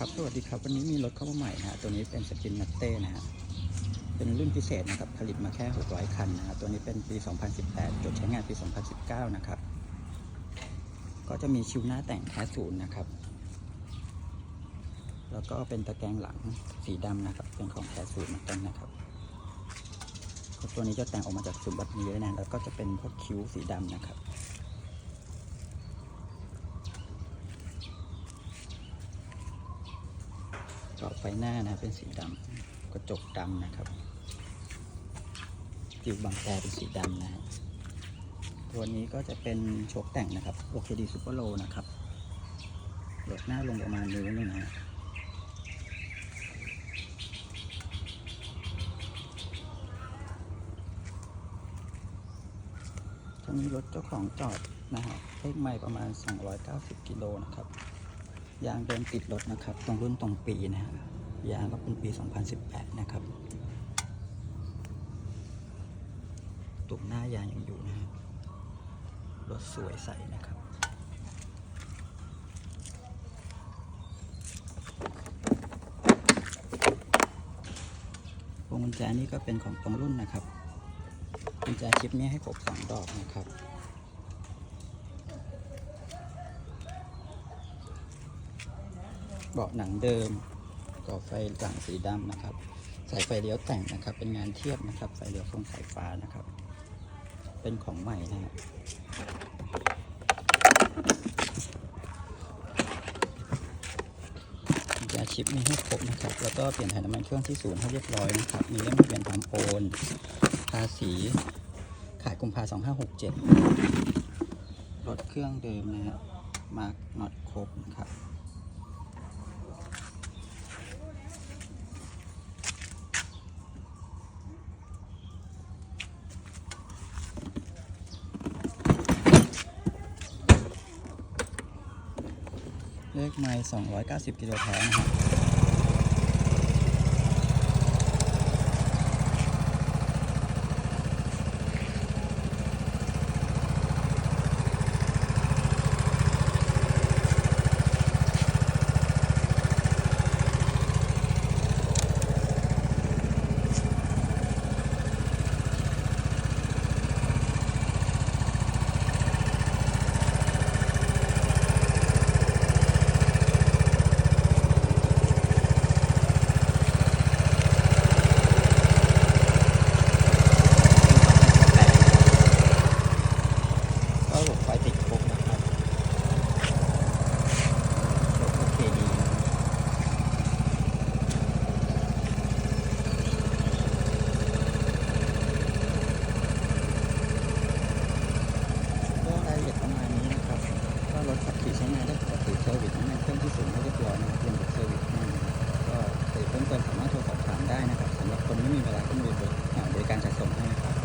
ครับสวัสดีครับวันนี้มีรถเข้ามาใหม่นะฮะตัวนี้เป็นสปินนัตเต้นะฮะเป็นรุ่นพิเศษนะครับผลิตมาแค่ 600 คันนะฮะตัวนี้เป็นปี 2018 จดใช้งานปี 2019 นะครับ ก็จะมีชิวหน้าแต่งแท้ศูนย์นะครับ แล้วก็เป็นตะแกรงหลังสีดำนะครับ เป็นของแท้ศูนย์เหมือนกันนะครับตัวนี้จะแต่งออกมาจากศูนย์แบบนี้เลยนะแล้วก็จะเป็นพวกคิ้วสีดำนะครับ จอไฟหน้านะเป็นสีดำกระจกดำนะครับจิวบังแอร์เป็นสีดำนะฮะตัวนี้ก็จะเป็นโชคแต่งนะครับ OKD Super Low นะครับลดหน้าลงประมาณนิ้วนึงนะฮะตอนนี้รถเจ้าของจอดนะฮะเลขไม่ประมาณ 290 กิโลนะครับ ยางเดินติดรถนะครับ ตรงรุ่นตรงปีนะฮะยางก็เป็นปี 2018 นะครับ ตุ่มหน้ายางยังอยู่นะฮะรถสวยใสนะครับพวงกุญแจนี่ก็เป็นของตรงรุ่นนะครับกุญแจชิปนี้ให้ครบสองดอกนะครับ เบาะหนังเดิมก่อไฟหลังสีดำนะครับ สายไฟเลี้ยวแต่งนะครับ เป็นงานเทียบนะครับ สายเลี้ยวทรงสายฟ้านะครับ เป็นของใหม่นะฮะยาชิปมีให้ครบนะครับ แล้วก็เปลี่ยนถ่ายน้ำมันเครื่องที่ศูนย์ให้เรียบร้อยนะครับ มีเล่มทะเบียนทำโอนภาษีขายกุมภาสองห้าหกเจ็ดรถเครื่องเดิมนะฮะมาร์กน็อตครบนะครับ เลขไม้290 กิโลแท้นะครับ ก็ระบบไฟติดครบนะครับรถโอเคดีนะครับก็รายละเอียดประมาณนี้นะครับ ก็รที่ใช้งานได้ปกติเซอร์วิสน้ำมันเครื่องที่สูงให้เรียบร้อยนะครับเรียนกับเซอร์วิสให้นก็ติเพิ่มเติมสามารถโทรสอบถามได้นะครับสำหรับคนไม่มีเวลาขึ้นเรือบริการจัดส่งให้นะครับ